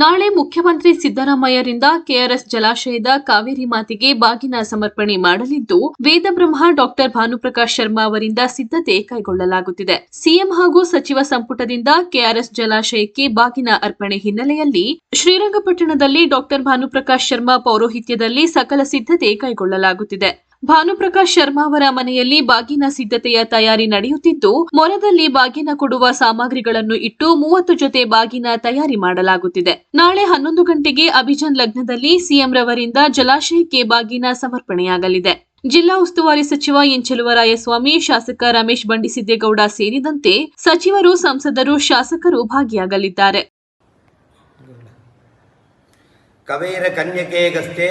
ನಾಳೆ ಮುಖ್ಯಮಂತ್ರಿ ಸಿದ್ದರಾಮಯ್ಯರಿಂದ ಕೆಆರ್ಎಸ್ ಜಲಾಶಯದ ಕಾವೇರಿ ಮಾತಿಗೆ ಬಾಗಿನ ಸಮರ್ಪಣೆ ಮಾಡಲಿದ್ದು, ವೇದಬ್ರಹ್ಮ ಡಾಕ್ಟರ್ ಭಾನುಪ್ರಕಾಶ್ ಶರ್ಮಾ ಅವರಿಂದ ಸಿದ್ಧತೆ ಕೈಗೊಳ್ಳಲಾಗುತ್ತಿದೆ. ಸಿಎಂ ಹಾಗೂ ಸಚಿವ ಸಂಪುಟದಿಂದ ಕೆಆರ್ಎಸ್ ಜಲಾಶಯಕ್ಕೆ ಬಾಗಿನ ಅರ್ಪಣೆ ಹಿನ್ನೆಲೆಯಲ್ಲಿ ಶ್ರೀರಂಗಪಟ್ಟಣದಲ್ಲಿ ಡಾಕ್ಟರ್ ಭಾನುಪ್ರಕಾಶ್ ಶರ್ಮಾ ಪೌರೋಹಿತ್ಯದಲ್ಲಿ ಸಕಲ ಸಿದ್ಧತೆ ಕೈಗೊಳ್ಳಲಾಗುತ್ತಿದೆ. ಭಾನುಪ್ರಕಾಶ್ ಶರ್ಮಾ ಅವರ ಮನೆಯಲ್ಲಿ ಬಾಗಿನ ಸಿದ್ಧತೆಯ ತಯಾರಿ ನಡೆಯುತ್ತಿದ್ದು ಮೊರದಲ್ಲಿ ಬಾಗಿನ ಕೊಡುವ ಸಾಮಗ್ರಿಗಳನ್ನು ಇಟ್ಟು ಮೂವತ್ತು ಜೊತೆ ಬಾಗಿನ ತಯಾರಿ ಮಾಡಲಾಗುತ್ತಿದೆ. ನಾಳೆ ಹನ್ನೊಂದು ಗಂಟೆಗೆ ಅಭಿಜನ್ ಲಗ್ನದಲ್ಲಿ ಸಿಎಂ ರವರಿಂದ ಜಲಾಶಯಕ್ಕೆ ಬಾಗಿನ ಸಮರ್ಪಣೆಯಾಗಲಿದೆ. ಜಿಲ್ಲಾ ಉಸ್ತುವಾರಿ ಸಚಿವ ಎನ್ ಚೆಲುವರಾಯಸ್ವಾಮಿ ಶಾಸಕ ರಮೇಶ್ ಬಂಡಿಸಿದ್ದೇಗೌಡ ಸೇರಿದಂತೆ ಸಚಿವರು, ಸಂಸದರು, ಶಾಸಕರು ಭಾಗಿಯಾಗಲಿದ್ದಾರೆ. ಕವೇರ ಕನ್ಯಕೆಗಸ್ತೆ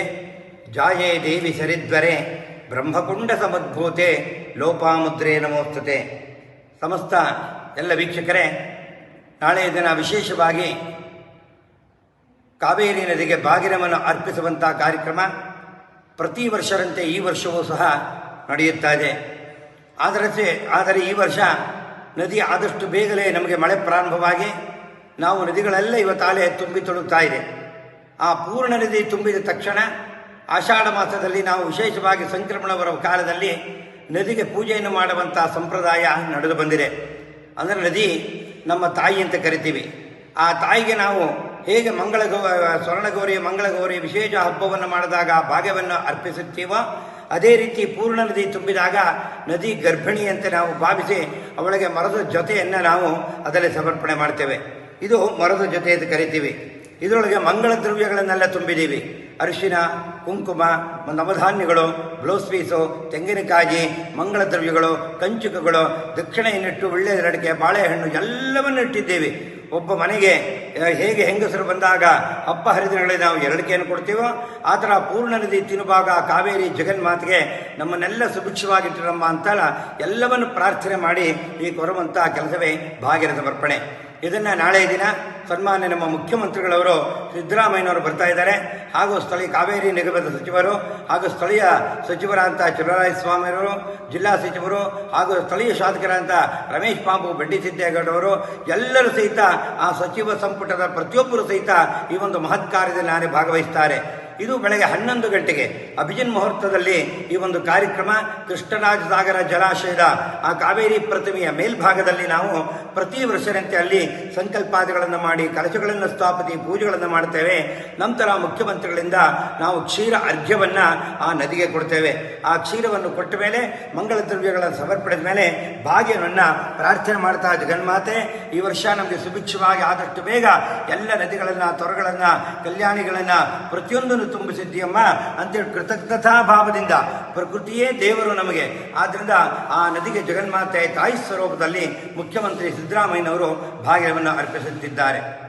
ಜಾಯೇ ದೇವಿ ಸರಿದ್ವರೆ ಬ್ರಹ್ಮಕುಂಡ ಸಮದ್ಭೂತೆ ಲೋಪಾಮುದ್ರೆ ನಮೋಸ್ತತೆ. ಸಮಸ್ತ ಎಲ್ಲ ವೀಕ್ಷಕರೇ, ನಾಳೆ ದಿನ ವಿಶೇಷವಾಗಿ ಕಾವೇರಿ ನದಿಗೆ ಬಾಗಿನವನ್ನು ಅರ್ಪಿಸುವಂಥ ಕಾರ್ಯಕ್ರಮ ಪ್ರತಿ ವರ್ಷರಂತೆ ಈ ವರ್ಷವೂ ಸಹ ನಡೆಯುತ್ತಾ ಇದೆ. ಆದರೆ ಆದರೆ ಈ ವರ್ಷ ನದಿ ಆದಷ್ಟು ಬೇಗನೆ ನಮಗೆ ಮಳೆ ಪ್ರಾರಂಭವಾಗಿ ನಾವು ನದಿಗಳೆಲ್ಲ ಇವತ್ತಾಲೆ ತುಂಬಿ ತೊಳುತ್ತಾ ಇದೆ. ಆ ಪೂರ್ಣ ನದಿ ತುಂಬಿದ ತಕ್ಷಣ ಆಷಾಢ ಮಾಸದಲ್ಲಿ ನಾವು ವಿಶೇಷವಾಗಿ ಸಂಕ್ರಮಣ ಬರುವ ಕಾಲದಲ್ಲಿ ನದಿಗೆ ಪೂಜೆಯನ್ನು ಮಾಡುವಂಥ ಸಂಪ್ರದಾಯ ನಡೆದು ಬಂದಿದೆ. ಅಂದರೆ ನದಿ ನಮ್ಮ ತಾಯಿ ಅಂತ ಕರಿತೀವಿ. ಆ ತಾಯಿಗೆ ನಾವು ಹೇಗೆ ಮಂಗಳ ಗೌ ಸ್ವರ್ಣಗೌರಿ ಮಂಗಳಗೌರಿ ವಿಶೇಷ ಹಬ್ಬವನ್ನು ಮಾಡಿದಾಗ ಭಾಗ್ಯವನ್ನು ಅರ್ಪಿಸುತ್ತೀವೋ, ಅದೇ ರೀತಿ ಪೂರ್ಣ ನದಿ ತುಂಬಿದಾಗ ನದಿ ಗರ್ಭಿಣಿ ಅಂತ ನಾವು ಭಾವಿಸಿ ಅವಳಿಗೆ ಮರದ ಜೊತೆಯನ್ನು ನಾವು ಅದರಲ್ಲಿ ಸಮರ್ಪಣೆ ಮಾಡ್ತೇವೆ. ಇದು ಮರದ ಜೊತೆ ಅಂತ ಕರಿತೀವಿ. ಇದರೊಳಗೆ ಮಂಗಳ ದ್ರವ್ಯಗಳನ್ನೆಲ್ಲ ತುಂಬಿದ್ದೀವಿ. ಅರಿಶಿನ, ಕುಂಕುಮ, ನವಧಾನ್ಯಗಳು ಬ್ಲೌಸ್ ಪೀಸು ತೆಂಗಿನಕಾಯಿ, ಮಂಗಳ ದ್ರವ್ಯಗಳು, ಕಂಚುಕಗಳು, ದಕ್ಷಿಣೆಯನ್ನಿಟ್ಟು ಒಳ್ಳೆಯದರಡಿಕೆ ಬಾಳೆಹಣ್ಣು ಎಲ್ಲವನ್ನು ಇಟ್ಟಿದ್ದೇವೆ. ಒಬ್ಬ ಮನೆಗೆ ಹೇಗೆ ಹೆಂಗಸರು ಬಂದಾಗ ಹಬ್ಬ ಹರಿದಿನಗಳಲ್ಲಿ ನಾವು ಎರಡಿಕೆಯನ್ನು ಕೊಡ್ತೀವೋ, ಆ ಥರ ಪೂರ್ಣ ನದಿ ತಿನ್ನುವಾಗ ಕಾವೇರಿ ಜಗನ್ಮಾತೆಗೆ ನಮ್ಮನ್ನೆಲ್ಲ ಸುಭಿಕ್ಷವಾಗಿಟ್ಟಿರಮ್ಮ ಅಂತಲ್ಲ ಎಲ್ಲವನ್ನು ಪ್ರಾರ್ಥನೆ ಮಾಡಿ ಈ ಕೊರುವಂಥ ಕೆಲಸವೇ ಭಾಗ್ಯದ ಸಮರ್ಪಣೆ. ಇದನ್ನು ನಾಳೆ ದಿನ ಸನ್ಮಾನ್ಯ ನಮ್ಮ ಮುಖ್ಯಮಂತ್ರಿಗಳವರು ಸಿದ್ದರಾಮಯ್ಯನವರು ಬರ್ತಾ ಇದ್ದಾರೆ. ಹಾಗೂ ಸ್ಥಳೀಯ ಕಾವೇರಿ ನಿಗಮದ ಸಚಿವರು ಹಾಗೂ ಸ್ಥಳೀಯ ಸಚಿವರಾದಂಥ ಸ್ವಾಮಿಯವರು, ಜಿಲ್ಲಾ ಸಚಿವರು ಹಾಗೂ ಸ್ಥಳೀಯ ಶಾಸಕರಾದಂಥ ರಮೇಶ್ ಬಾಬು, ಬಂಡಿ ಸಿದ್ದೇಗೌಡವರು ಎಲ್ಲರೂ ಸಹಿತ ಆ ಸಚಿವ ಸಂಪುಟದ ಪ್ರತಿಯೊಬ್ಬರು ಸಹಿತ ಈ ಒಂದು ಮಹತ್ ಕಾರ್ಯದಲ್ಲಿ ನಾನೇ ಭಾಗವಹಿಸ್ತಾರೆ. ಇದು ಬೆಳಗ್ಗೆ ಹನ್ನೊಂದು ಗಂಟೆಗೆ ಅಭಿಜಿನ್ ಮುಹೂರ್ತದಲ್ಲಿ ಈ ಒಂದು ಕಾರ್ಯಕ್ರಮ ಕೃಷ್ಣರಾಜ ಸಾಗರ ಜಲಾಶಯದ ಆ ಕಾವೇರಿ ಪ್ರತಿಮೆಯ ಮೇಲ್ಭಾಗದಲ್ಲಿ ನಾವು ಪ್ರತಿ ವರ್ಷದಂತೆ ಅಲ್ಲಿ ಸಂಕಲ್ಪಾದಿಗಳನ್ನು ಮಾಡಿ, ಕಲಶಗಳನ್ನು ಸ್ಥಾಪಿಸಿ ಪೂಜೆಗಳನ್ನು ಮಾಡ್ತೇವೆ. ನಂತರ ಮುಖ್ಯಮಂತ್ರಿಗಳಿಂದ ನಾವು ಕ್ಷೀರ ಅರ್ಘ್ಯವನ್ನು ಆ ನದಿಗೆ ಕೊಡ್ತೇವೆ. ಆ ಕ್ಷೀರವನ್ನು ಕೊಟ್ಟ ಮೇಲೆ, ಮಂಗಳ ದ್ರವ್ಯಗಳನ್ನು ಸಮರ್ಪಣದ ಮೇಲೆ ಭಾಗ್ಯವನ್ನು ಪ್ರಾರ್ಥನೆ ಮಾಡ್ತಾ ಜಗನ್ಮಾತೆ, ಈ ವರ್ಷ ನಮಗೆ ಸುಭಿಕ್ಷವಾಗಿ ಆದಷ್ಟು ಬೇಗ ಎಲ್ಲ ನದಿಗಳನ್ನು, ತೊರೆಗಳನ್ನು, ಕಲ್ಯಾಣಿಗಳನ್ನು ಪ್ರತಿಯೊಂದನ್ನು ತುಂಬಿಸಿದ್ದೀಯಮ್ಮ ಅಂತೇಳಿ ಕೃತಜ್ಞತಾ ಭಾವದಿಂದ ಪ್ರಕೃತಿಯೇ ದೇವರು ನಮಗೆ. ಆದ್ದರಿಂದ ಆ ನದಿಗೆ ಜಗನ್ಮಾತೆ ತಾಯಿ ಸ್ವರೂಪದಲ್ಲಿ ಮುಖ್ಯಮಂತ್ರಿ ಸಿದ್ದರಾಮಯ್ಯನವರು ಭಾಗ್ಯವನ್ನು ಅರ್ಪಿಸುತ್ತಿದ್ದಾರೆ.